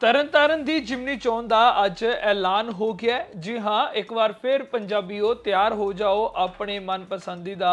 ਤਰਨਤਾਰਨ ਦੀ ਜਿਮਨੀ ਚੋਣ ਦਾ ਅੱਜ ਐਲਾਨ ਹੋ ਗਿਆ ਜੀ ਹਾਂ, ਇੱਕ ਵਾਰ ਫਿਰ ਪੰਜਾਬੀਓ ਤਿਆਰ ਹੋ ਜਾਓ ਆਪਣੇ ਮਨਪਸੰਦੀਦਾ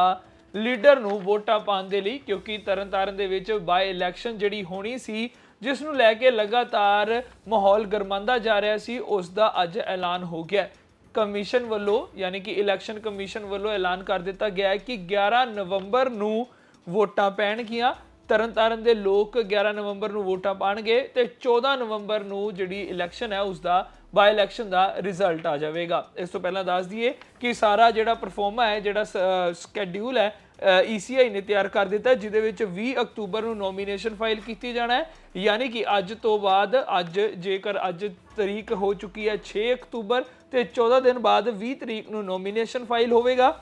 ਲੀਡਰ ਨੂੰ ਵੋਟਾਂ ਪਾਉਣ ਦੇ ਲਈ, ਕਿਉਂਕਿ ਤਰਨਤਾਰਨ ਦੇ ਵਿੱਚ ਬਾਈ ਇਲੈਕਸ਼ਨ ਜਿਹੜੀ ਹੋਣੀ ਸੀ, ਜਿਸ ਨੂੰ ਲੈ ਕੇ ਲਗਾਤਾਰ ਮਾਹੌਲ ਗਰਮਾਂਦਾ ਜਾ ਰਿਹਾ ਸੀ, ਉਸ ਦਾ ਅੱਜ ਐਲਾਨ ਹੋ ਗਿਆ ਕਮਿਸ਼ਨ ਵੱਲੋਂ, ਯਾਨੀ ਕਿ ਇਲੈਕਸ਼ਨ ਕਮਿਸ਼ਨ ਵੱਲੋਂ ਐਲਾਨ ਕਰ ਦਿੱਤਾ ਗਿਆ ਹੈ ਕਿ 11 ਨਵੰਬਰ ਨੂੰ ਵੋਟਾਂ ਪੈਣਗੀਆਂ। ਤਰਨਤਾਰਨ ਦੇ ਲੋਕ 11 ਨਵੰਬਰ ਨੂੰ ਵੋਟਾਂ ਪਾਣਗੇ ਤੇ 14 ਨਵੰਬਰ ਨੂੰ ਜਿਹੜੀ ਇਲੈਕਸ਼ਨ ਹੈ ਉਸ ਦਾ ਬਾਈ ਇਲੈਕਸ਼ਨ ਦਾ ਰਿਜ਼ਲਟ ਆ ਜਾਵੇਗਾ। ਇਸ ਤੋਂ ਪਹਿਲਾਂ ਦੱਸ ਦਈਏ ਕਿ ਸਾਰਾ ਜਿਹੜਾ ਪਰਫਾਰਮਾ ਹੈ, ਜਿਹੜਾ ਸਕੇਡਿਊਲ ਹੈ ਈਸੀਆਈ ਨੇ ਤਿਆਰ ਕਰ ਦਿੱਤਾ ਜਿਹਦੇ ਵਿੱਚ 20 ਅਕਤੂਬਰ ਨੂੰ ਨੋਮੀਨੇਸ਼ਨ ਫਾਈਲ ਕੀਤੀ ਜਾਣਾ ਹੈ। ਯਾਨੀ ਕਿ ਅੱਜ ਤੋਂ ਬਾਅਦ, ਅੱਜ ਜੇਕਰ ਅੱਜ ਤਰੀਕ ਹੋ ਚੁੱਕੀ ਹੈ 6 ਅਕਤੂਬਰ ਤੇ 14 ਦਿਨ ਬਾਅਦ 20 ਤਰੀਕ ਨੂੰ ਨੋਮੀਨੇਸ਼ਨ ਫਾਈਲ ਹੋਵੇਗਾ।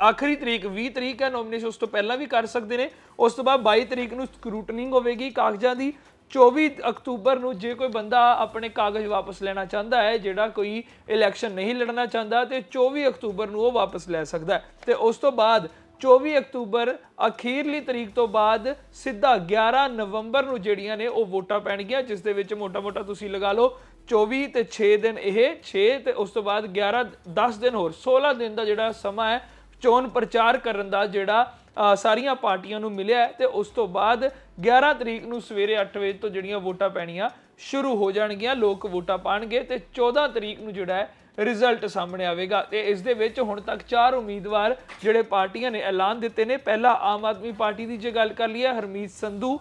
ਆਖਰੀ ਤਰੀਕ 20 ਤਰੀਕ ਹੈ ਨੋਮੀਨੇਸ਼ਨ ਉਸ ਤੋਂ ਪਹਿਲਾਂ ਵੀ ਕਰ ਸਕਦੇ ਨੇ। ਉਸ ਤੋਂ ਬਾਅਦ 22 ਤਰੀਕ ਨੂੰ ਸਕਰੂਟਨਿੰਗ ਹੋਵੇਗੀ ਕਾਗਜ਼ਾਂ ਦੀ। 24 ਅਕਤੂਬਰ ਨੂੰ ਜੇ ਕੋਈ ਬੰਦਾ ਆਪਣੇ ਕਾਗਜ਼ ਵਾਪਸ ਲੈਣਾ ਚਾਹੁੰਦਾ ਹੈ, ਜਿਹੜਾ ਕੋਈ ਇਲੈਕਸ਼ਨ ਨਹੀਂ ਲੜਨਾ ਚਾਹੁੰਦਾ, ਤੇ 24 ਅਕਤੂਬਰ ਨੂੰ ਉਹ ਵਾਪਸ ਲੈ ਸਕਦਾ ਹੈ। ਤੇ ਉਸ ਤੋਂ ਬਾਅਦ 24 ਅਕਤੂਬਰ ਅਖੀਰਲੀ ਤਰੀਕ ਤੋਂ ਬਾਅਦ ਸਿੱਧਾ 11 ਨਵੰਬਰ ਨੂੰ ਜਿਹੜੀਆਂ ਨੇ ਉਹ ਵੋਟਾਂ ਪੈਣਗੀਆਂ, ਜਿਸ ਦੇ ਵਿੱਚ ਮੋਟਾ-ਮੋਟਾ ਤੁਸੀਂ ਲਗਾ ਲਓ 24 ਤੇ 6 ਦਿਨ ਇਹ 6 ਤੇ ਉਸ ਤੋਂ ਬਾਅਦ 11 10 ਦਿਨ ਹੋਰ 16 ਦਿਨ ਦਾ ਜਿਹੜਾ ਸਮਾਂ ਹੈ ਚੋਣ ਪ੍ਰਚਾਰ ਕਰਨ ਦਾ ਜਿਹੜਾ ਸਾਰੀਆਂ ਪਾਰਟੀਆਂ ਨੂੰ ਮਿਲਿਆ ਹੈ ਤੇ ਉਸ ਤੋਂ ਬਾਅਦ 11 ਤਰੀਕ ਨੂੰ ਸਵੇਰੇ 8 ਵਜੇ ਤੋਂ ਜਿਹੜੀਆਂ ਵੋਟਾਂ ਪੈਣੀਆਂ ਸ਼ੁਰੂ ਹੋ ਜਾਣਗੀਆਂ, ਲੋਕ ਵੋਟਾਂ ਪਾਣਗੇ ਤੇ 14 ਤਰੀਕ ਨੂੰ ਜਿਹੜਾ ਹੈ ਰਿਜ਼ਲਟ ਸਾਹਮਣੇ ਆਵੇਗਾ ਤੇ ਇਸ ਦੇ ਵਿੱਚ ਹੁਣ ਤੱਕ ਚਾਰ ਉਮੀਦਵਾਰ ਜਿਹੜੇ ਪਾਰਟੀਆਂ ਨੇ ਐਲਾਨ ਦਿੱਤੇ ਨੇ। ਪਹਿਲਾ ਆਮ ਆਦਮੀ ਪਾਰਟੀ ਦੀ ਜੇ ਗੱਲ ਕਰ ਲਈਏ, ਹਰਮੀਤ ਸੰਧੂ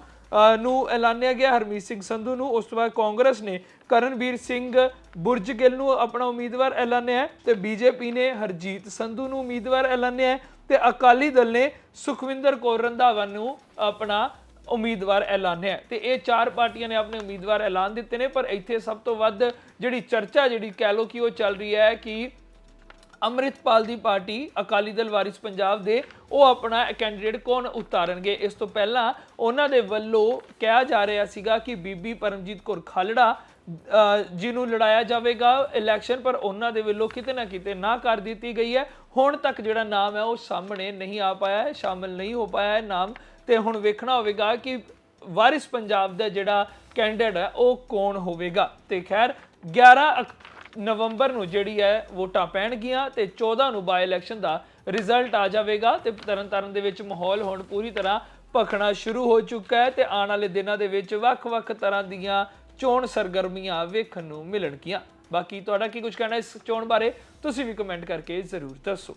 ਨੂੰ ਐਲਾਨਿਆ ਗਿਆ ਹਰਮੀਤ ਸਿੰਘ ਸੰਧੂ ਨੂੰ। ਉਸ ਤੋਂ ਬਾਅਦ ਕਾਂਗਰਸ ਨੇ ਕਰਨਵੀਰ ਸਿੰਘ ਬੁਰਜਗਿੱਲ ਨੂੰ ਆਪਣਾ ਉਮੀਦਵਾਰ ਐਲਾਨਿਆ ਹੈ ਤੇ ਬੀਜੇਪੀ ਨੇ ਹਰਜੀਤ ਸੰਧੂ ਨੂੰ ਉਮੀਦਵਾਰ ਐਲਾਨਿਆ ਹੈ ਤੇ ਅਕਾਲੀ ਦਲ ਨੇ ਸੁਖਵਿੰਦਰ ਕੌਰ ਰੰਧਾਵਾ ਨੂੰ ਆਪਣਾ ਉਮੀਦਵਾਰ ਐਲਾਨਿਆ ਹੈ। ਤੇ ਇਹ ਚਾਰ ਪਾਰਟੀਆਂ ਨੇ ਆਪਣੇ ਉਮੀਦਵਾਰ ਐਲਾਨ ਦਿੱਤੇ ਨੇ, ਪਰ ਇੱਥੇ ਸਭ ਤੋਂ ਵੱਧ ਜਿਹੜੀ ਚਰਚਾ ਜਿਹੜੀ ਕਹਿ ਲੋ ਕਿ ਉਹ ਚੱਲ ਰਹੀ ਹੈ ਕਿ ਅੰਮ੍ਰਿਤਪਾਲ ਦੀ ਪਾਰਟੀ ਅਕਾਲੀ ਦਲ ਵਾਰਿਸ ਪੰਜਾਬ ਦੇ, ਉਹ ਆਪਣਾ ਕੈਂਡੀਡੇਟ ਕੌਣ ਉਤਾਰਨਗੇ? ਇਸ ਤੋਂ ਪਹਿਲਾਂ ਉਹਨਾਂ ਦੇ ਵੱਲੋਂ ਕਿਹਾ ਜਾ ਰਿਹਾ ਸੀਗਾ ਕਿ ਬੀਬੀ ਪਰਮਜੀਤ ਕੌਰ ਖਾਲੜਾ ਜਿਹਨੂੰ ਲੜਾਇਆ ਜਾਵੇਗਾ ਇਲੈਕਸ਼ਨ ਪਰ ਉਹਨਾਂ ਦੇ ਵੱਲੋਂ ਕਿਤੇ ਨਾ ਕਿਤੇ ਨਾ ਕਰ ਦਿੱਤੀ ਗਈ ਹੈ। ਹੁਣ ਤੱਕ ਜਿਹੜਾ ਨਾਮ ਹੈ, ਉਹ ਸਾਹਮਣੇ ਨਹੀਂ ਆ ਪਾਇਆ ਹੈ, ਸ਼ਾਮਿਲ ਨਹੀਂ ਹੋ ਪਾਇਆ ਹੈ ਨਾਮ। ਤੇ ਹੁਣ ਵੇਖਣਾ ਹੋਵੇਗਾ ਕਿ ਵਾਰਿਸ ਪੰਜਾਬ ਦਾ ਜਿਹੜਾ ਕੈਂਡੀਡੇਟ ਹੈ, ਉਹ ਕੌਣ ਹੋਵੇਗਾ? ਤੇ ਖੈਰ 11 ਅਕ- ਨਵੰਬਰ ਨੂੰ ਜਿਹੜੀ ਹੈ ਵੋਟਾਂ ਪੈਣਗੀਆਂ ਤੇ 14 ਨੂੰ ਬਾਈ ਇਲੈਕਸ਼ਨ ਦਾ ਰਿਜ਼ਲਟ ਆ ਜਾਵੇਗਾ ਤੇ ਤਰਨਤਾਰਨ ਦੇ ਵਿੱਚ ਮਾਹੌਲ ਹੁਣ ਪੂਰੀ ਤਰ੍ਹਾਂ ਭਖਣਾ ਸ਼ੁਰੂ ਹੋ ਚੁੱਕਾ ਹੈ ਤੇ ਆਉਣ ਵਾਲੇ ਦਿਨਾਂ ਦੇ ਵਿੱਚ ਵੱਖ-ਵੱਖ ਤਰ੍ਹਾਂ ਦੀਆਂ ਚੋਣ ਸਰਗਰਮੀਆਂ ਵੇਖਣ ਨੂੰ ਮਿਲਣਗੀਆਂ। ਬਾਕੀ ਤੁਹਾਡਾ ਕੀ ਕੁਝ ਕਹਿਣਾ ਇਸ ਚੋਣ ਬਾਰੇ, ਤੁਸੀਂ ਵੀ ਕਮੈਂਟ ਕਰਕੇ ਜ਼ਰੂਰ ਦੱਸੋ।